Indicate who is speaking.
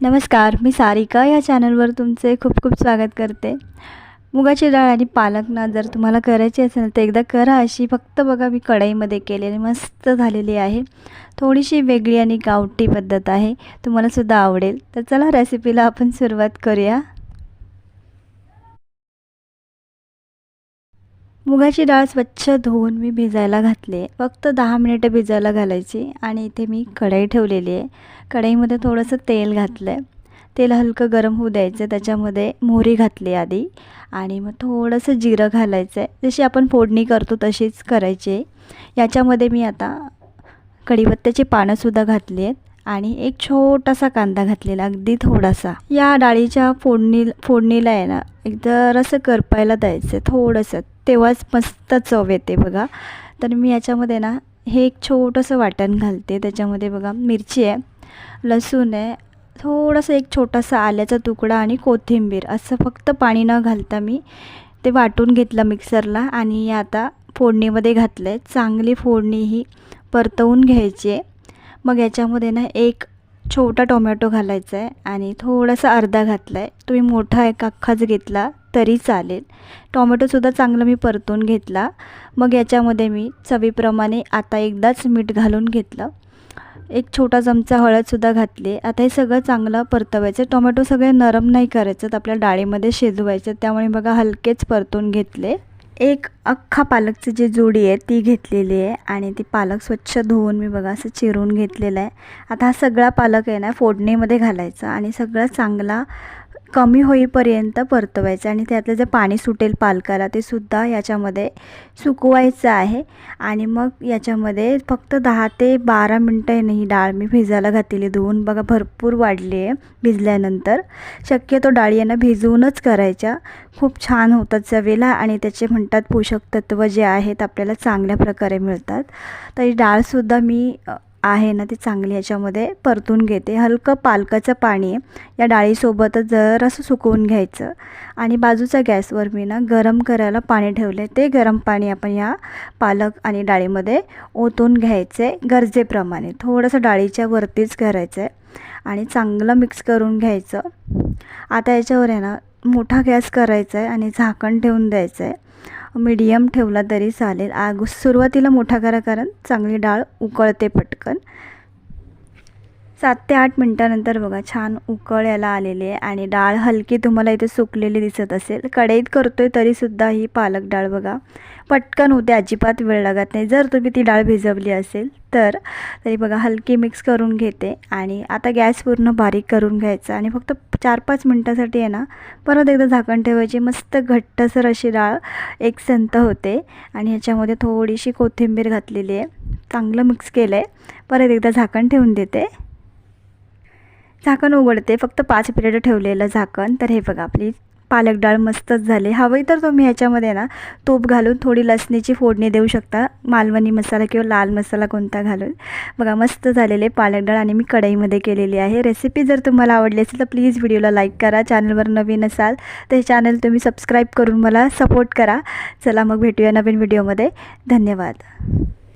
Speaker 1: नमस्कार मी सारिका. या चॅनलवर तुमचे खूप खूप स्वागत करते. मुगाची डाळ आणि पालक ना जर तुम्हाला करायची असेल तर एकदा करा अशी. फक्त बघा मी कढईमध्ये केलेली मस्त झालेली आहे. थोडीशी वेगळी आणि गावठी पद्धत आहे. तुम्हालासुद्धा आवडेल. तर चला रेसिपीला आपण सुरुवात करूया. मुगाची डाळ स्वच्छ धुवून मी भिजायला घातली फक्त दहा मिनिटं भिजायला घालायची आणि इथे मी कढई ठेवलेली आहे. कढईमध्ये थोडंसं तेल घातलं आहे तेल हलकं गरम होऊ द्यायचं त्याच्यामध्ये मोहरी घातली आधी. आणि मग थोडंसं जिरं घालायचं आहे. जशी आपण फोडणी करतो तशीच करायची याच्यामध्ये मी आता कढीपत्त्याची पानंसुद्धा घातली आहेत. आणि एक छोटासा कांदा घातलेला अगदी थोडासा. या डाळीच्या फोडणी फोडणीला आहे ना एक जरासं करपायला द्यायचं थोडंसं. तेव्हाच मस्त चव येते बघा. तर मी याच्यामध्ये ना हे एक छोटंसं वाटण घालते. त्याच्यामध्ये बघा मिरची आहे लसूण आहे थोडंसं एक छोटासा आल्याचा तुकडा आणि कोथिंबीर. असं फक्त पाणी न घालता मी ते वाटून घेतलं मिक्सरला आणि आता फोडणीमध्ये घातलं आहे चांगली फोडणी ही परतवून घ्यायची आहे. मग याच्यामध्ये ना एक छोटा टोमॅटो घालायचा आहे आणि थोडासा अर्धा घातला आहे. तुम्ही मोठा एक अख्खाच घेतला तरी चालेल. टोमॅटोसुद्धा चांगलं मी परतून घेतला. मग याच्यामध्ये मी चवीप्रमाणे आता एकदाच मीठ घालून घेतलं. एक छोटा चमचा हळदसुद्धा घातली. आता हे सगळं चांगलं परतवायचं. टोमॅटो सगळे नरम नाही करायचं तर आपल्या डाळीमध्ये शिजवायचं त्यामुळे बघा हलकेच परतून घेतले. एक अख्खा पालकची जी जोडी आहे ती घेतलेली आहे आणि ती पालक स्वच्छ धुवून मी बघा असं चिरून घेतलेलं आहे. आता हा सगळा पालक आहे ना फोडणीमध्ये घालायचा आणि सगळं चांगला कमी होईपर्यंत परतवायचं आणि त्यातलं जे पाणी सुटेल पालकाला ते सुद्धा याच्यामध्ये सुकवायचं आहे. आणि मग याच्यामध्ये फक्त दहा ते बारा मिनटं ही डाळ मी भिजायला घातलेली. धुवून बघा भरपूर वाढली आहे भिजल्यानंतर. शक्यतो डाळी यांना भिजवूनच करायच्या. खूप छान होतात चवेला आणि त्याचे म्हणतात पोषक तत्व जे आहेत आपल्याला चांगल्या प्रकारे मिळतात. तर ही डाळसुद्धा मी आहे ना ती चांगली याच्यामध्ये परतून घेते. हलकं पालकाचं पाणी या डाळीसोबतच जरासं सुकवून घ्यायचं. आणि बाजूच्या गॅसवर मी ना गरम करायला पाणी ठेवले. ते गरम पाणी आपण या पालक आणि डाळीमध्ये ओतून घ्यायचे गरजेप्रमाणे. थोडंसं डाळीच्या वरतीच करायचं आहे. आणि चांगलं मिक्स करून घ्यायचं. आता याच्यावर आहे ना मोठा गॅस करायचा आहे आणि झाकण ठेवून द्यायचं आहे. मीडियम ठेवला तरी चालेल. आग सुरुवातीला मोठा करा कारण चांगली डाळ उकळते पटकन. सात ते आठ मिनटानंतर बघा छान उकळ याला आलेली आहे आणि डाळ हलकी तुम्हाला इथे सुकलेली दिसत असेल. कढईत करतो आहे तरीसुद्धा ही पालक डाळ बघा. पटकन होते अजिबात वेळ लागत नाही. जर तुम्ही ती डाळ भिजवली असेल तर तरी बघा हलकी मिक्स करून घेते आणि आता गॅस पूर्ण बारीक करून घ्यायचा आणि फक्त चार पाच मिनटासाठी आहे ना परत एकदा झाकण ठेवायची. मस्त घट्टसर अशी डाळ एक संत होते आणि ह्याच्यामध्ये थोडीशी कोथिंबीर घातलेली आहे. चांगलं मिक्स केलं आहे परत एकदा झाकण ठेवून देते. झाकण उघडते फक्त पाच पिरियड ठेवलेलं झाकण. तर हे बघा आपली पालक डाळ मस्तच झाली. हवंही तर तुम्ही ह्याच्यामध्ये ना तूप घालून थोडी लसणीची फोडणी देऊ शकता. मालवणी मसाला किंवा लाल मसाला कोणता घालून. बघा मस्त झालेले पालक डाळ आणि मी कढईमध्ये केलेली आहे. रेसिपी जर तुम्हाला आवडली असेल तर प्लीज व्हिडिओला लाईक करा. चॅनलवर नवीन असाल तर हे चॅनल तुम्ही सबस्क्राईब करून मला सपोर्ट करा. चला मग भेटूया नवीन व्हिडिओमध्ये. धन्यवाद.